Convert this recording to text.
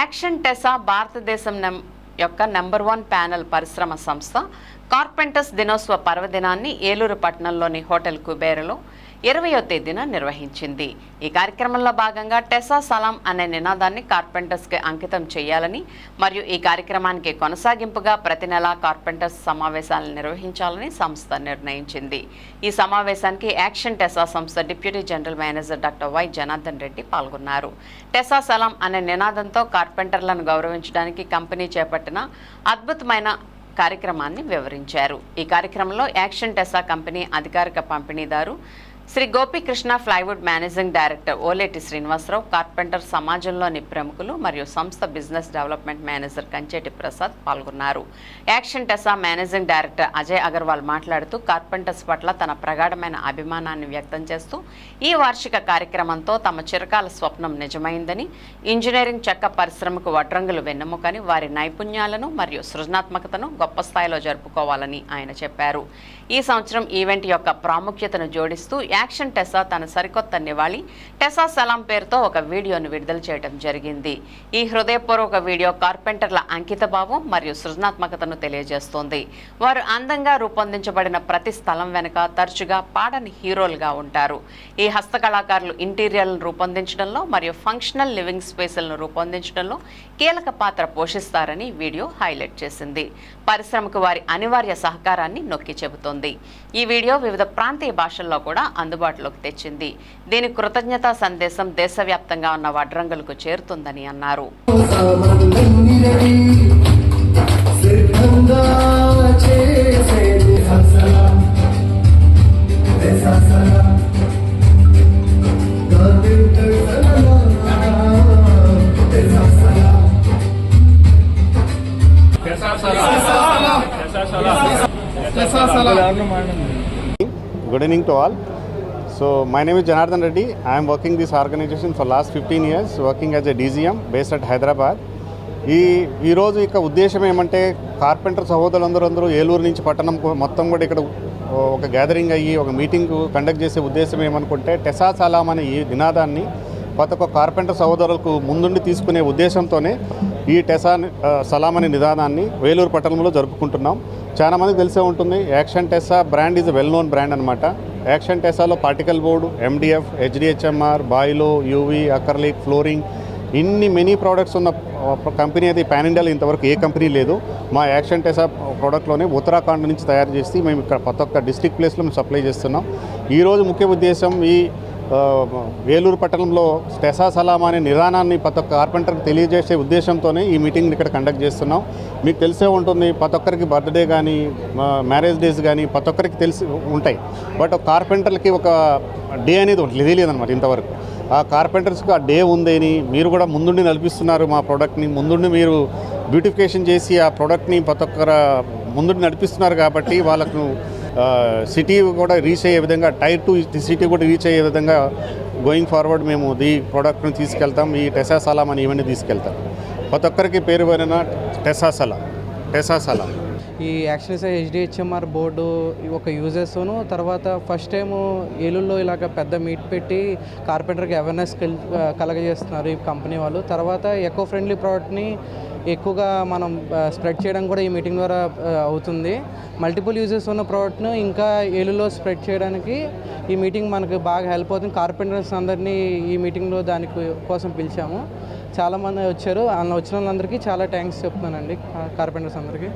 Action టెసా భారతదేశం యొక్క number one panel పరిశ్రమ సంస్థ. కార్పెంటర్స్ దినోత్సవ పర్వదినాన్ని ఏలూరు పట్టణంలోని హోటల్ కుబేరలో ఇరవయో తేదీన నిర్వహించింది. ఈ కార్యక్రమంలో భాగంగా టెసా సలాం అనే నినాదాన్ని కార్పెంటర్స్కి అంకితం చేయాలని మరియు ఈ కార్యక్రమానికి కొనసాగింపుగా ప్రతి నెలా కార్పెంటర్స్ సమావేశాలను నిర్వహించాలని సంస్థ నిర్ణయించింది. ఈ సమావేశానికి యాక్షన్ టెసా సంస్థ deputy general manager doctor Y Janardhan Reddy పాల్గొన్నారు. టెసా సలాం అనే నినాదంతో కార్పెంటర్లను గౌరవించడానికి కంపెనీ చేపట్టిన అద్భుతమైన కార్యక్రమాన్ని వివరించారు. ఈ కార్యక్రమంలో యాక్షన్ టెసా కంపెనీ అధికారిక పంపిణీదారు Shri Gopikrishna plywood managing director Oleti Srinivasarao carpenter సమాజంలోని ప్రముఖులు మరియు సంస్థ business development manager Kancheti Prasad పాల్గొన్నారు. Action Tesa managing director Ajay Agarwal మాట్లాడుతూ కార్పెంటర్స్ పట్ల తన ప్రగాఢమైన అభిమానాన్ని వ్యక్తం చేస్తూ ఈ వార్షిక కార్యక్రమంతో తమ చిరకాల స్వప్నం నిజమైందని ఇంజనీరింగ్ చెక్క పరిశ్రమకు వడ్రంగులు వెన్నెముకని వారి నైపుణ్యాలను మరియు సృజనాత్మకతను గొప్ప స్థాయిలో జరుపుకోవాలని ఆయన చెప్పారు. ఈ సంవత్సరం ఈవెంట్ యొక్క ప్రాముఖ్యతను జోడిస్తూ యాక్షన్ టెసా తన సరికొత్త నివాళి. టెసా సలాం పేరుతో ఒక వీడియోను విడుదల చేయడం జరిగింది. ఈ హృదయపూర్వక వీడియో కార్పెంటర్ల అంకితభావం మరియు సృజనాత్మకతను తెలియజేస్తోంది. వారు అందంగా రూపొందించబడిన ప్రతి స్థలం వెనుక తరచుగా పాడని హీరోలుగా ఉంటారు. ఈ హస్తకళాకారులు ఇంటీరియర్లను రూపొందించడంలో మరియు ఫంక్షనల్ లివింగ్ స్పేసులను రూపొందించడంలో కీలక పాత్ర పోషిస్తారని వీడియో హైలైట్ చేసింది. పరిశ్రమకు వారి అనివార్య సహకారాన్ని నొక్కి చెబుతోంది. ఈ వీడియో వివిధ ప్రాంతీయ భాషల్లో కూడా అందుబాటులోకి తెచ్చింది దీని కృతజ్ఞతా సందేశం దేశవ్యాప్తంగా ఉన్న వడ్రంగులకు చేరుతుందని అన్నారు గుడ్ ఈవినింగ్ చేసేది Good evening to all. So my name is Janardhan Reddy. I am working this organization for last 15 years, working as a DGM based at Hyderabad. ఈ ఈరోజు ఇక ఉద్దేశం ఏమంటే కార్పెంటర్ సహోదరులందరూ అందరూ ఏలూరు నుంచి పట్టణం మొత్తం కూడా ఇక్కడ ఒక గ్యాదరింగ్ అయ్యి ఒక మీటింగ్ కండక్ట్ చేసే ఉద్దేశం ఏమనుకుంటే టెసా సలాం అనే ఈ నినాదాన్ని ప్రతి ఒక్క కార్పెంటర్ సహోదరులకు ముందుండి తీసుకునే ఉద్దేశంతోనే ఈ టెసా సలాం అనే నిదానాన్ని వేలూరు పట్టణంలో జరుపుకుంటున్నాం చాలామందికి తెలిసే ఉంటుంది Action Tesa brand is well known brand అనమాట యాక్షన్ టెసాలో పార్టికల్ బోర్డు ఎండిఎఫ్ హెచ్డిహెచ్ఎంఆర్ బాయిలో యూవీ అకర్లిక్ ఫ్లోరింగ్ ఇన్ని మెనీ ప్రోడక్ట్స్ ఉన్న కంపెనీ అయితే పాన్ ఇండియాలో ఇంతవరకు ఏ కంపెనీ లేదు. మా యాక్షన్ టెసా ప్రోడక్ట్లోనే ఉత్తరాఖండ్ నుంచి తయారు చేసి మేము ఇక్కడ ప్రతి ఒక్క డిస్ట్రిక్ట్ ప్లేస్లో మేము సప్లై చేస్తున్నాం. ఈరోజు ముఖ్య ఉద్దేశం ఈ వేలూరు పట్టణంలో టెసా సలాం అనే నిదానాన్ని ప్రతి ఒక్క కార్పెంటర్కి తెలియజేసే ఉద్దేశంతోనే ఈ మీటింగ్ ఇక్కడ కండక్ట్ చేస్తున్నాం. మీకు తెలిసే ఉంటుంది ప్రతి ఒక్కరికి బర్త్డే కానీ మ్యారేజ్ డేస్ కానీ ప్రతి ఒక్కరికి తెలిసి ఉంటాయి. బట్ కార్పెంటర్లకి ఒక డే అనేది ఒకటి తెలియదు ఇంతవరకు. ఆ కార్పెంటర్స్కి ఆ డే ఉందని మీరు కూడా ముందుండి నడిపిస్తున్నారు మా ప్రోడక్ట్ని ముందుండి మీరు బ్యూటిఫికేషన్ చేసి ఆ ప్రోడక్ట్ని ప్రతి ఒక్కరు ముందుండి నడిపిస్తున్నారు కాబట్టి వాళ్ళకు సిటీ కూడా రీచ్ అయ్యే విధంగా టైర్ టు సిటీ కూడా రీచ్ అయ్యే విధంగా గోయింగ్ ఫార్వర్డ్ మేము ఈ ప్రోడక్ట్ని తీసుకెళ్తాం ఈ టెసా సలాం అని ఇవన్నీ తీసుకెళ్తాం. ప్రతి ఒక్కరికి పేరు పోయిన టెసా సలాం టెసా సలాం ఈ యాక్షన్ హెచ్డిహెచ్ఎంఆర్ బోర్డు ఒక యూజర్స్తోను తర్వాత ఫస్ట్ టైము ఏలూరులో ఇలాగ పెద్ద మీట్ పెట్టి కార్పెంటర్కి అవేర్నెస్ కలగజేస్తున్నారు ఈ కంపెనీ వాళ్ళు. తర్వాత ఎకో ఫ్రెండ్లీ ప్రోడక్ట్ని ఎక్కువగా మనం స్ప్రెడ్ చేయడం కూడా ఈ మీటింగ్ ద్వారా అవుతుంది. మల్టిపుల్ యూజెస్ ఉన్న ప్రోడక్ట్ను ఇంకా ఏలులో స్ప్రెడ్ చేయడానికి ఈ మీటింగ్ మనకు బాగా హెల్ప్ అవుతుంది. కార్పెంటర్స్ అందరినీ ఈ మీటింగ్లో దాని కోసం పిలిచాము. చాలామంది వచ్చారు. అలా వచ్చిన వాళ్ళందరికీ చాలా థ్యాంక్స్ చెప్తున్నానండి కార్పెంటర్స్ అందరికీ.